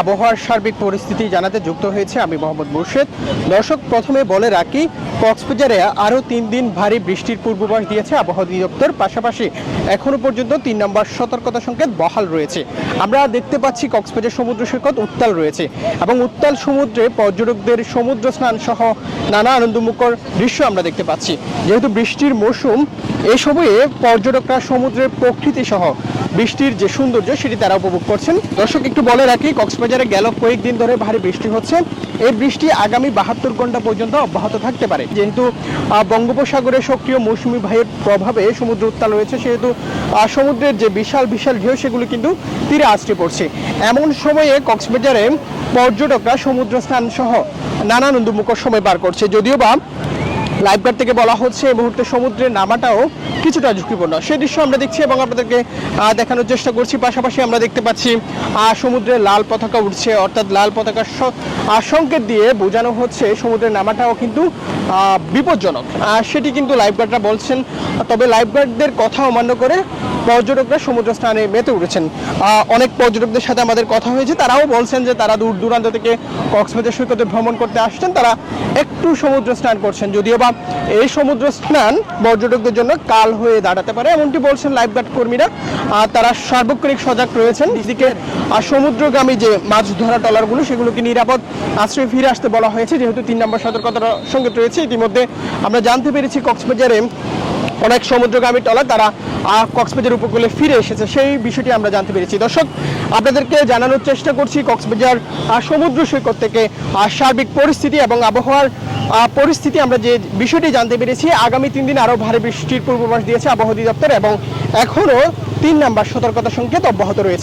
আবহাওয়ার সার্বিক পরিস্থিতি জানাতে যুক্ত হয়েছে আমি মোহাম্মদ মুর্শেদ। দর্শক, প্রথমে বলে রাখি, কক্সবাজারে আরও তিন দিন ভারী বৃষ্টির পূর্বাভাস দিয়েছে আবহাওয়া অধিদপ্তর। পাশাপাশি এখনও পর্যন্ত তিন নম্বর সতর্কতা সংকেত বহাল রয়েছে। আমরা দেখতে পাচ্ছি কক্সবাজার সমুদ্র সৈকত উত্তাল রয়েছে এবং উত্তাল সমুদ্রে পর্যটকদের সমুদ্র স্নান সহ নানা আনন্দমুখর দৃশ্য আমরা দেখতে পাচ্ছি। যেহেতু বৃষ্টির মৌসুম এই সময়ে পর্যটকরা সমুদ্রের প্রকৃতি সহ বৃষ্টির যে সৌন্দর্য সেটি তারা উপভোগ করছেন। দর্শক, একটু বলে রাখি, কক্সবাজারে গেল কয়েকদিন ধরে ভারী বৃষ্টি হচ্ছে। এই বৃষ্টি আগামী বাহাত্তর ঘণ্টা পর্যন্ত অব্যাহত থাকতে পারে। যেহেতু বঙ্গোপসাগরে সক্রিয় মৌসুমী বায়ুর প্রভাবে সমুদ্র উত্তাল রয়েছে, সেহেতু সমুদ্রের যে বিশাল বিশাল ঢেউ, সেগুলো কিন্তু তীরে আছড়ে পড়ছে। এমন সময়ে কক্সবাজারে পর্যটকরা সমুদ্র স্নান সহ নানান আনন্দমুখর সময় পার করছে। যদিও বা লাইফগার্ড থেকে বলা হচ্ছে এই মুহূর্তে সমুদ্রে নামাটাও কিছুটা ঝুঁকিপূর্ণ। সেই দৃশ্য আমরা দেখছি এবং আপনাদেরকে দেখানোর চেষ্টা করছি। পাশাপাশি আমরা দেখতে পাচ্ছি সমুদ্রে লাল পতাকা উঠছে, অর্থাৎ লাল পতাকার সংকেত দিয়ে বোঝানো হচ্ছে সমুদ্রে নামাটাও কিন্তু বিপজ্জনক। সেটি কিন্তু লাইফগার্ডরা বলছেন, তবে লাইফগার্ডদের কথা অমান্য করে পর্যটকরা সমুদ্র স্নানে মেতে উঠেছেন। অনেক পর্যটকদের সাথে আমাদের কথা হয়েছে, তারাও বলছেন যে তারা দূর দূরান্ত থেকে কক্সবাজার সৈকতে ভ্রমণ করতে আসছেন, তারা একটু সমুদ্র স্নান করছেন, যদিও বা এই সমুদ্র স্নান পর্যটকদের জন্য কাল হয়ে দাঁড়াতে পারে, এমনটি বলছেন লাইফগার্ড কর্মীরা। তারা সার্বক্ষণিক সজাগ রয়েছেন। এদিকে সমুদ্রগামী যে মাছ ধরা টলারগুলো সেগুলোকে নিরাপদ আশ্রয়ে ফিরে আসতে বলা হয়েছে। যেহেতু তিন নম্বর সতর্কতার সঙ্গে রয়েছে, ইতিমধ্যে আমরা জানতে পেরেছি কক্সবাজারে অনেক সমুদ্রগামী টলার তারা কক্সবাজার উপকূলে ফিরে এসেছে। সেই বিষয়টি আমরা জানতে পেরেছি। দর্শক, আপনাদেরকে জানানোর চেষ্টা করছি কক্সবাজার সমুদ্র সৈকত থেকে সার্বিক পরিস্থিতি এবং আবহাওয়ার পরিস্থিতি। আমরা যে বিষয়টি জানতে পেরেছি, আগামী তিন দিন আরও ভারী বৃষ্টির পূর্বাভাস দিয়েছে আবহাওয়া দপ্তর এবং এখনও তিন নাম্বার সতর্কতা সংকেত অব্যাহত রয়েছে।